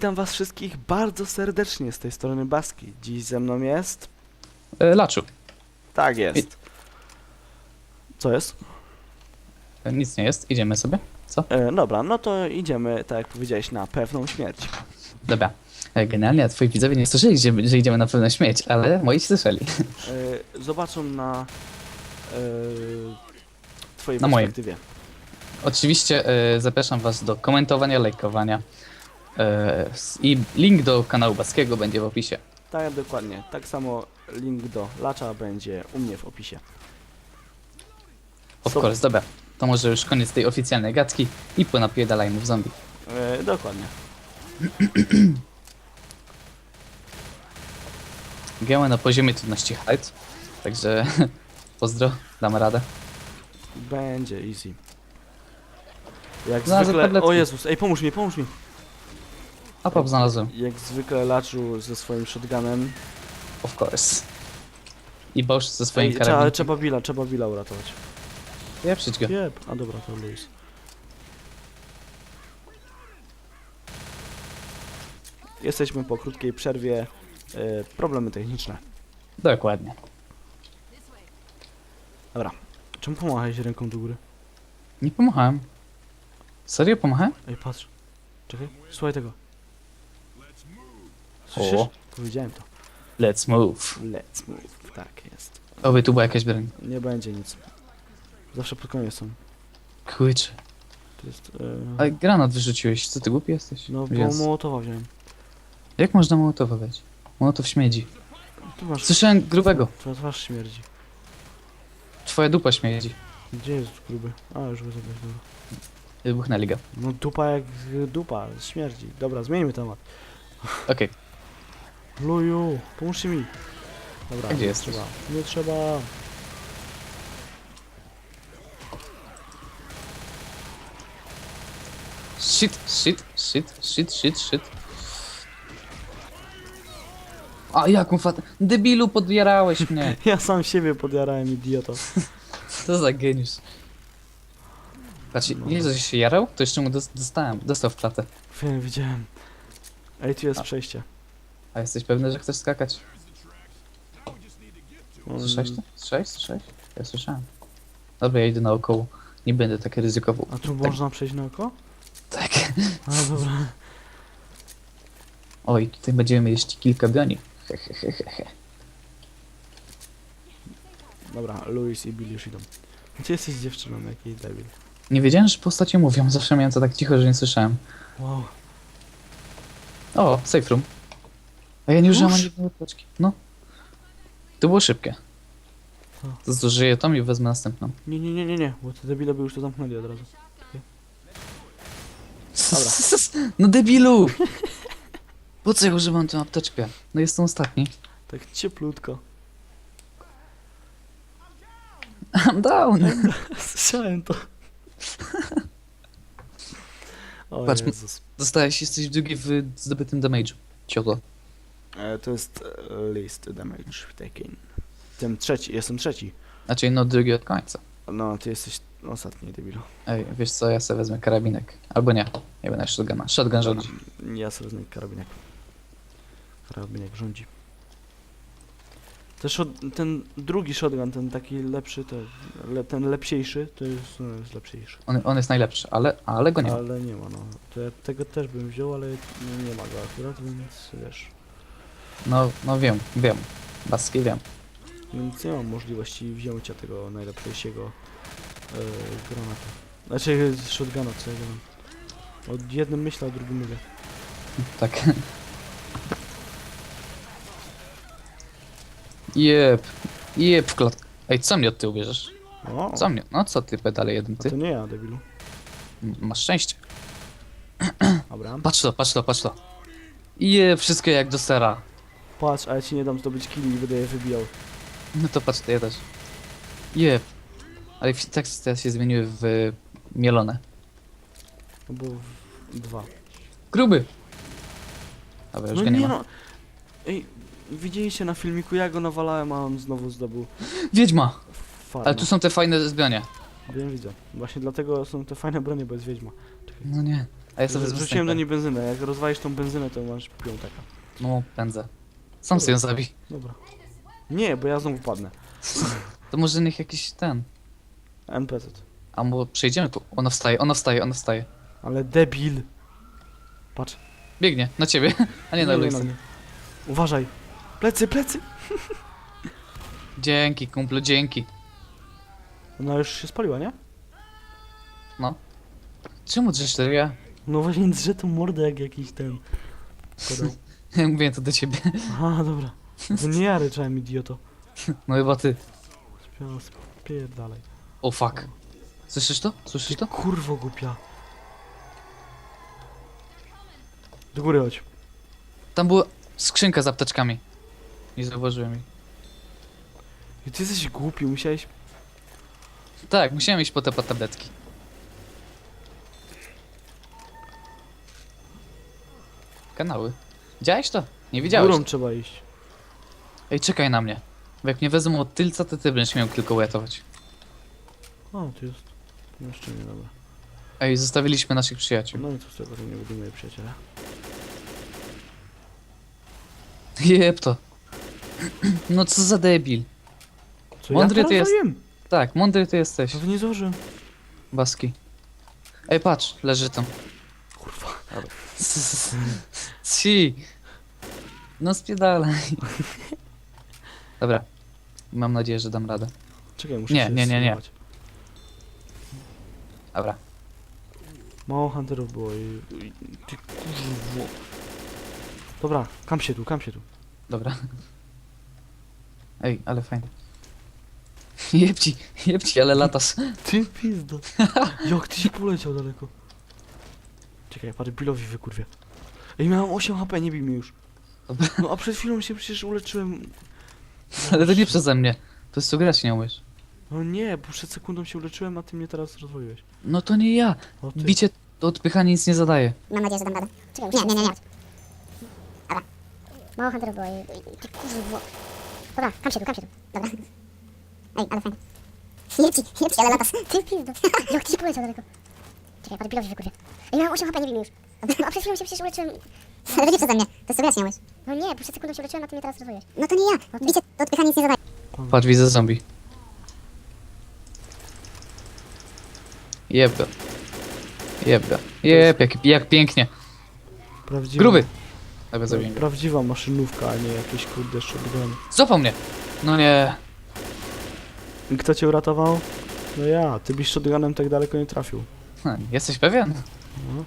Witam was wszystkich bardzo serdecznie z tej strony Baski. Dziś ze mną jest... E, Laczu. Tak jest. Co jest? E, Nic nie jest, idziemy sobie. Co? E, dobra, no to idziemy, tak jak powiedziałeś, na pewną śmierć. Dobra. E, Generalnie twoi widzowie nie słyszeli, że, że idziemy na pewno śmieć, ale moi słyszeli. E, zobaczą na... E, twojej Na mojej. perspektywie. Oczywiście e, zapraszam was do komentowania, lajkowania. E, s- I link do kanału Baskiego będzie w opisie. Tak, dokładnie. Tak samo link do Lacza będzie u mnie w opisie. Of Super. course, dobra. To może już koniec tej oficjalnej gadki i ponapierdalajmy w zombie. E, dokładnie. Gramy na poziomie trudności hard. Także pozdro, damy radę. Będzie easy. Jak Znalazłem zwykle... tabletki. O Jezus, ej pomóż mi, pomóż mi! A pop znalazłem. Jak zwykle Laczu ze swoim shotgunem. Of course. I Bosch ze swoim Ej, trzeba, karabinem. trzeba Billa, trzeba Billa uratować. Pieprzyć go. Jeb. A dobra, to Luis. Jesteśmy po krótkiej przerwie. E, problemy techniczne. Dokładnie. Czemu pomachałeś ręką do góry? Nie pomachałem. Serio pomachałem? Ej, patrz. Czekaj, słuchaj tego. Słyszysz? O. Powiedziałem to. Let's move. Let's move. Tak jest. Oby tu była jakaś broń. Nie będzie nic. Zawsze pod koniec są. Kurczę. To jest... A E, granat wyrzuciłeś, co ty głupi jesteś? no, bo Więc- Mołotowa wziąłem. Jak można mołotowa dać? Mołotow śmierdzi. Tu masz... Słyszałem grubego. Twoja twarz śmierdzi. Twoja dupa śmierdzi. Gdzie jest gruby? A, już go zabrać, dobra. Wybuchnęli go. No dupa jak dupa, śmierdzi. Dobra, zmieńmy temat. Okej. Luju, pomóżcie mi. Dobra, gdzie nie jesteś? trzeba. Nie trzeba. Shit, shit, shit, shit, shit, shit. A jaką fatę. Debilu, podjarałeś mnie. Ja sam siebie podjarałem, idioto. Co za geniusz. Patrz, nie że się jarał, to jeszcze mu dos- dostałem, dostał w klatę. Wiem, widziałem. Ej, tu jest przejście. A jesteś pewny, że chcesz skakać? Słyszałeś to? Słyszałeś? Słyszałeś? Ja słyszałem. Dobra, ja idę naokoło. Nie będę tak ryzykował. A tu można przejść na oko? Tak. A, dobra. Oj, tutaj będziemy mieli jeszcze kilka broni. He, he, he, he, he. Dobra, Louis i Billy już idą. Ty jesteś dziewczyną, jaki debil. Nie wiedziałem, że postacie mówią. Zawsze miałem to tak cicho, że nie słyszałem. Wow. O, safe room. A ja nie Już? użyłam ani jednej apteczki. No. To było szybkie. Co? To zużyję tą i wezmę następną. Nie, nie, nie, nie, nie, bo te debile by już to zamknęli od razu. Dobra. No debilu! Po co ja używam tę apteczkę? No jestem ostatni. Tak cieplutko. I'm down! Słyszałem to. O Patrz, Jezus. Zostałeś, jesteś drugi w zdobytym damage'u. Ciotło. E, to jest e, list damage taken. Tym trzeci, jestem trzeci. Znaczy, no drugi od końca. No, ty jesteś ostatni, debilu. Ej, wiesz co, ja sobie wezmę karabinek. Albo nie. Nie będę shotguna. Shotgun rządzi. Ja sobie wezmę karabinek. Karabinek rządzi. Ten, shot, ten drugi shotgun, ten taki lepszy, to, le, ten lepsiejszy, to jest, no, jest lepsiejszy. On, on jest najlepszy, ale, ale go nie ma. Ale nie ma, no. To ja tego też bym wziął, ale nie ma go akurat, więc wiesz. No, no wiem, wiem. Baski wiem. Więc nie mam możliwości wzięcia tego najlepszego e, granatu. Znaczy shotguna, co ja mam. O jednym myślę, o drugim mówię. Tak. Jep. Jep w klatkę. Ej, co mnie od tyłu bierzesz? O, Co mnie? No co ty pedale jeden a ty? to nie ja, debilu. M- Masz szczęście. Dobra. Patrz to, patrz to, patrz to. Jep, wszystko jak do sera. Patrz, a ja ci nie dam zdobyć killi i będę je wybijał. No to patrz, to ja też. Jeb. Ale w- tak teraz się zmieniły w mielone. Albo w... dwa. Gruby! Dobra, już No go nie, ma. no. Ej, widzieliście na filmiku, ja go nawalałem, a on znowu zdobył Wiedźma! farmę. Ale tu są te fajne zbronie. Wiem, widzę. Właśnie dlatego są te fajne bronie, bo jest wiedźma. No nie. A ja sobie Rzuciłem do niej benzynę, jak rozwalisz tą benzynę, to masz piątaka. No, pędzę. Sam sobie ją zabij. Dobra. Nie, bo ja znowu padnę. To może niech jakiś ten... NPC. A bo przejdziemy tu. Ona wstaje, ona wstaje, ona wstaje. Ale debil. Patrz. Biegnie, na ciebie. A nie na Luisa. mnie. Uważaj. Plecy, plecy. Dzięki, kumplu, dzięki. Ona już się spaliła, nie? Czemu drzesz to ja? No właśnie, że tu mordę jak jakiś ten. Ja mówię to do ciebie. Aha, dobra. To nie ja ryczałem, idioto. No chyba ty. Śpiewam, spierdalaj. O fuck. Słyszysz to? Słyszysz to? kurwo głupia. Do góry chodź. Tam była skrzynka z apteczkami. Nie zauważyłem jej. I ty jesteś głupi, musiałeś... Tak, musiałem iść po te po tabletki. Kanały. Widziałeś to? Nie widziałeś. Górą trzeba iść. Ej, czekaj na mnie. Bo jak mnie wezmą od tylca, to ty będziesz miał tylko uratować. O, tu jest. Jeszcze nie, dobra. Ej, zostawiliśmy naszych przyjaciół. No i co z tego, że nie będą moje przyjaciele. Jeb to. No co za debil. Co Mądry ja ty jest. Wiem. Tak, mądry ty jesteś, No to nie zdążyłem. Baski. Ej, patrz, leży tam. Kurwa. Si. No spiedalaj. Dobra. Mam nadzieję, że dam radę. Czekaj, muszę Nie, się nie, nie, nie. Dobra. Mało hunterów było i... i ty kurwo. Dobra, kam się tu, kam się tu. Dobra. Ej, ale fajnie. Jebci, jebci, ale latas. Ty pizdo. Jak ty się poleciał daleko. Czekaj, parę Billowi wykurwie. Ej, miałem 8 HP, nie bij mnie już. No a przed chwilą się przecież uleczyłem. Ale to nie przeze mnie. To jest co grać nie umiesz. No nie, bo przed sekundą się uleczyłem, a ty mnie teraz rozwoiłeś. No to nie ja. O ty. Bicie, to odpychanie nic nie zadaje. Mam nadzieję, że dam radę. Czekaj, nie, nie, nie, nie. Dobra. Mało hunterów było i... i- Ty kurwo. Dobra, kam się tu, kam się tu. Dobra. Ej, ale fajnie. Jepci, jepci, ale latas. Ty pizdo. Jak ty się poleciał daleko. Czekaj, pilowi wykurwie. Ej, miałem 8 HP, nie wiem już. No a przed chwilą się przecież uleczyłem... Ale nie przeze mnie, to sobie nie miałeś. No nie, przed sekundą się uleczyłem, a ty mnie teraz rozwoiłeś. No to nie ja. Bicie, to odpychanie nic nie zadaje. Patrz, widzę zombie. Jeb go. Jeb jak, jak pięknie. Prawdziwa, Gruby. Dobra, zabiję go. Prawdziwa maszynówka, a nie jakieś kurde shotgun. Złapał mnie. No nie. I kto cię uratował? No ja, ty byś shotgunem tak daleko nie trafił. Hm, Jesteś pewien? No.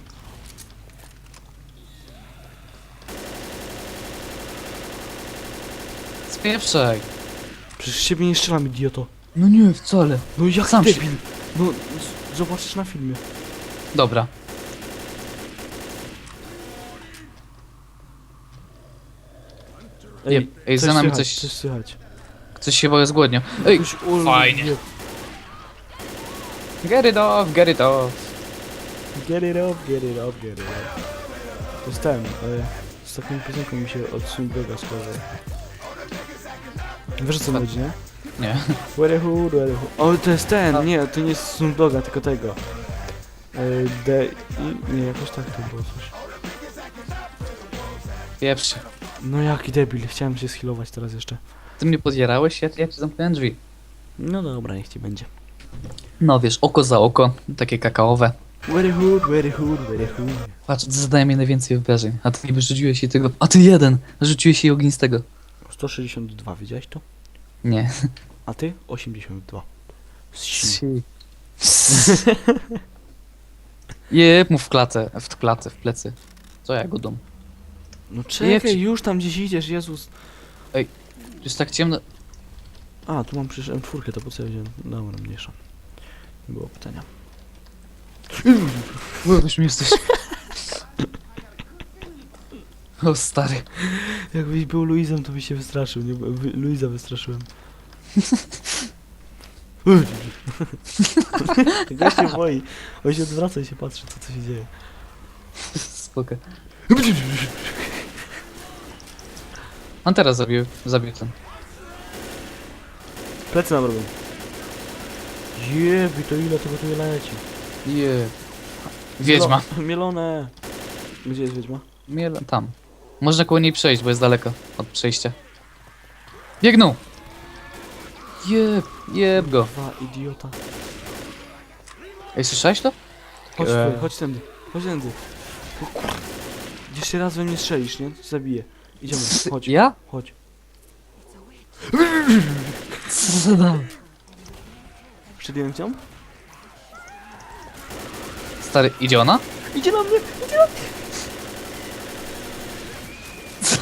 Spieprzaj. Przecież z ciebie nie strzelam, idioto. No nie, wcale. No jak Sam się- debil. No, z- zobaczysz na filmie. Dobra. Ej, ej za nami słychać, coś, Coś słychać. coś się woje zgłodniał. Ej, Ktoś fajnie. wie- get it off, get it off. Get it up, get it up, get it up. To jest ten, ale z taką piosenką mi się od Swindoga skojarzył. Wiesz o co chodzi, nie? Nie. The hood. O, to jest ten, nie, to nie jest Swindoga, tylko tego. E, De... I, nie, jakoś tak to było coś. Pieprz się. No jaki debil, chciałem się schilować teraz jeszcze. Ty mnie podjarałeś, ja, ja ci zamknąłem drzwi. No dobra, niech ci będzie. No wiesz, oko za oko, takie kakaowe. Where the hood. Patrz, zadaje mi najwięcej obrażeń, a ty niby rzuciłeś jej tego... A ty jeden! Rzuciłeś jej ognistego. 162, widziałeś to? Nie. A ty? 82. Si. Jeb mu w klatę, w klatę, w plecy. Co ja go dum? No czekaj, już tam gdzieś idziesz, Jezus. Jest tak ciemno. A, tu mam przecież M4, to po co ja wziąłem? Dobra, mniejsza. Nie było pytania. Weź mi jesteś. O stary. Jakbyś był Luizem, to byś się wystraszył, nie? Luiza wystraszyłem. Gość się boi. On się odwraca i się patrzy, co, co się dzieje. Spoko. On teraz zabił, zabił ten. Plecy nam robią. Jebi, to ile tego tu leci? Je. Wiedźma. Mielo- Mielone. Gdzie jest wiedźma? Miele, tam. Można koło niej przejść, bo jest daleko od przejścia. Biegną! Jeb, jeb go. Dwa idiota. Ej, słyszałeś to? Chodź, Eee. tu, chodź tędy, chodź tędy. O kur... Jeszcze raz we mnie strzelisz, nie? Cię Zabiję. Idziemy, chodź, Ja? chodź. Co za dam? Cię? Stary, idzie ona? Idzie na mnie! Co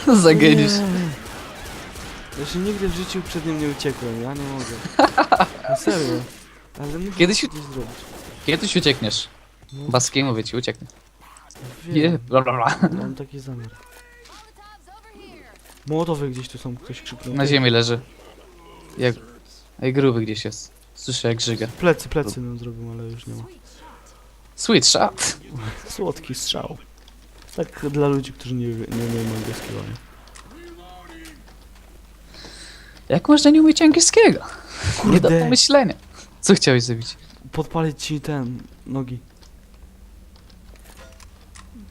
za geniusz? Jeszcze nigdy w życiu przed nim nie uciekłem, ja nie mogę. No serio. Ale muszę Kiedyś- coś zrobić. Kiedyś uciekniesz. No, Baskiej mówię ci, ucieknie. wiem, Je, bla bla bla. Mam taki zamiar. Mołotowy gdzieś tu są, ktoś krzyknął. Na ziemi leży. Jak... Ej, gruby gdzieś jest. Słyszę jak żyga. Plecy, plecy nam zrobił, ale już nie ma. Sweet shot. Słodki strzał. Tak dla ludzi, którzy nie, nie umieją angielskiego, nie? Jak można nie umieć angielskiego? Nie do Kurde, pomyślenia. Co chciałeś zrobić? podpalić ci ten, nogi.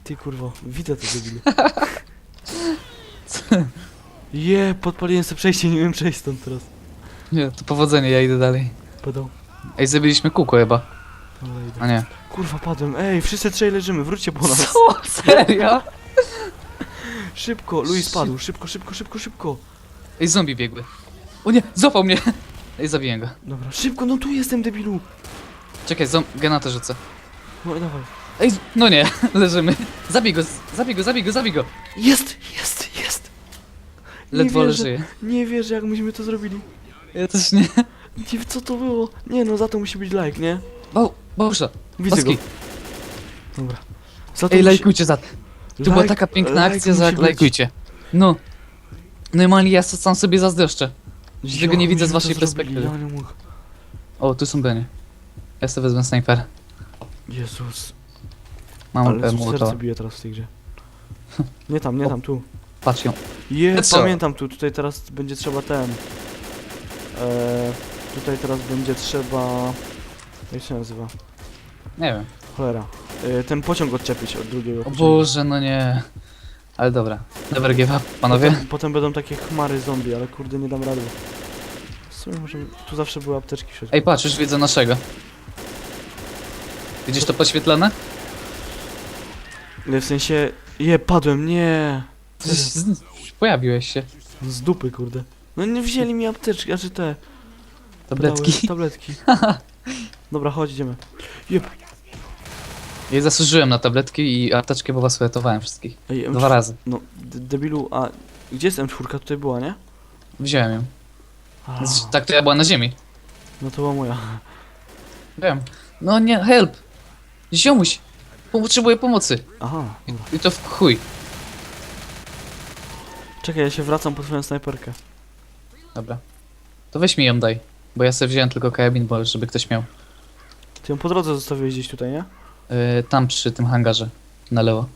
Ty kurwo, widzę to debilu. Je, podpaliłem sobie przejście, nie wiem przejść stąd teraz. Nie, to powodzenie, ja idę dalej. Padał. Ej, zrobiliśmy kółko chyba. Dobra, idę. A nie. Kurwa, padłem. Ej, wszyscy trzej leżymy, wróćcie po nas. Co? Serio? Szybko, Luis padł, szybko, szybko, szybko, szybko. Ej, zombie biegły. O nie, złapał mnie. Ej, zabiję go. Dobra, szybko, no tu jestem, debilu. Czekaj, zom... genatę rzucę. No i dawaj. Ej, z- no nie, leżymy. Zabij go, z- zabij go, zabij go, zabij go. Jest, jest, jest. Nie Ledwo wierzę, leży. Nie wierzę, jak myśmy to zrobili. Ja też nie. Nie, co to było? Nie no, za to musi być like, nie? Bał, bałsza. Widzę go. Dobra. To Ej, lajkujcie za... To była taka piękna akcja, musi że być. lajkujcie. No. Normalnie ja sam sobie zazdroszczę. że tego nie widzę z waszej to perspektywy. zrobili, Ja nie mógł. O, tu są Benie. Ja sobie wezmę snajper. Jezus. Mam Ale e, serce Mołotowa. bije teraz w tej grze. Nie tam, nie tam, tu. Patrz ją. Je, Co? pamiętam tu, tutaj teraz będzie trzeba ten. E, tutaj teraz będzie trzeba. Jak się nazywa? Nie wiem. Cholera. E, ten pociąg odczepić od drugiego. O pociągu. Boże, no nie. Ale dobra. Never give up, panowie. Potem, potem będą takie chmary zombie, ale kurde nie dam rady. W sumie możemy... Tu zawsze były apteczki w środku. Ej, patrz, już widzę naszego. Widzisz to podświetlone? Nie, w sensie... Je, padłem, nie! Pojawiłeś się. Z dupy, kurde. No nie wzięli mi apteczki, a czy te... Tabletki. Tabletki. Dobra, chodź, idziemy. Jep. Ja zasłużyłem na tabletki i apteczkę, bo was uratowałem wszystkich. Ej, M4... Dwa razy. No, d- debilu, a... Gdzie jest M4? Tutaj była, nie? Wziąłem ją. A, Z- Tak to ja była na ziemi. no to była moja. Wiem. No nie, help! Ziomuś! Potrzebuję pomocy. Aha, dobra. I to w chuj. Czekaj, ja się wracam po twoją snajperkę. Dobra. To weź mi ją daj. Bo ja sobie wziąłem tylko karabin, bo żeby ktoś miał. Ty ją po drodze zostawiłeś gdzieś tutaj, nie? Yy, tam przy tym hangarze. Na lewo.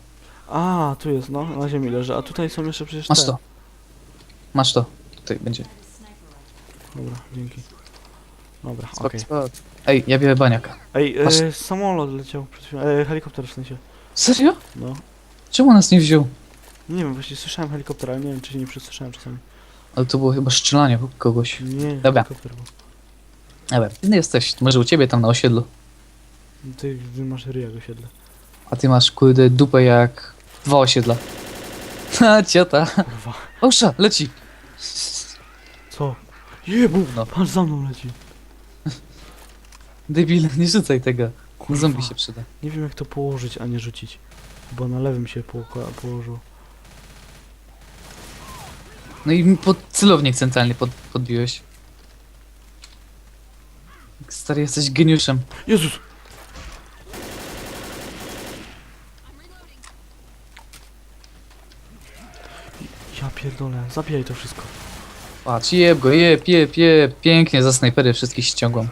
A, tu jest, no, na ziemi leży, a tutaj są jeszcze przecież Masz te. to. Masz to. Tutaj będzie. Dobra, dzięki. Dobra, Spok, okej. spok. Ej, ja biorę baniaka. Ej, Masz- e, samolot leciał przed chwilą, e, helikopter w sensie. Serio? No. Czemu nas nie wziął? Nie wiem, właśnie słyszałem helikopter, ale nie wiem, czy się nie przesłyszałem czasami. Ale to było chyba strzelanie w kogoś. Nie, Dobra. helikopter był. Dobra, inny jesteś. Może u ciebie tam na osiedlu. Ty, masz ryja osiedle. A ty masz kurde dupę jak dwa osiedla. Ha, ciota. Kurwa. Osza, leci. Co? Jebu, No. patrz za mną leci. Debil, nie rzucaj tego. Kurwa. zombie się przyda. Nie wiem jak to położyć, a nie rzucić. Bo na lewym się położyło. No i mi pod celownik centralnie pod, podbiłeś. Stary, jesteś geniuszem. Jezus! Pierdolę, zabijaj to wszystko. Patrz, jeb go, jeb, jeb, jeb. Pięknie, za snajpery wszystkich ściągam.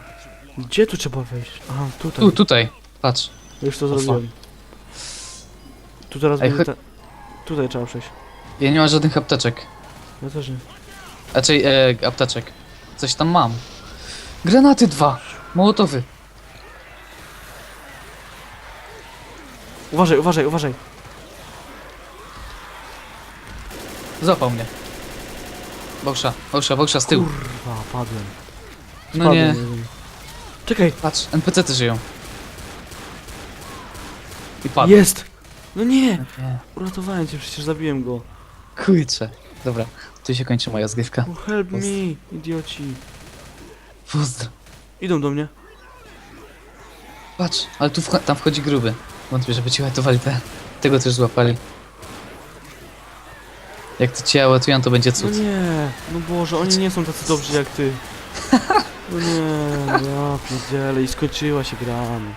Gdzie tu trzeba wejść? Aha, tutaj. Tu, tutaj. Patrz. Już to zrobiłem. Tu teraz Ej, będzie cho- te... Tutaj trzeba przejść. Ja nie mam żadnych apteczek. Ja też nie. Raczej, e, apteczek. Coś tam mam. Granaty dwa. Mołotowy. Uważaj, uważaj, uważaj. Złapał mnie. Bałsza, bałsza, bałsza z tyłu. Kurwa, padłem. No nie. wiem. Czekaj, Patrz, NPC-ty żyją. I padł. jest! No nie! Nie. Uratowałem cię, przecież zabiłem go. Kurczę. Dobra, tu się kończy moja zgrywka. Oh, help me, idioci. Pozdro. Idą do mnie. Patrz, ale tu wcho- tam wchodzi gruby. Wątpię, żeby ci uratowali te. Tego też złapali. Jak to cię ratują, to będzie No cud. nie, no Boże, oni nie są tacy dobrzy jak ty. No nie, ja pierdzielę i skończyła się gra. no.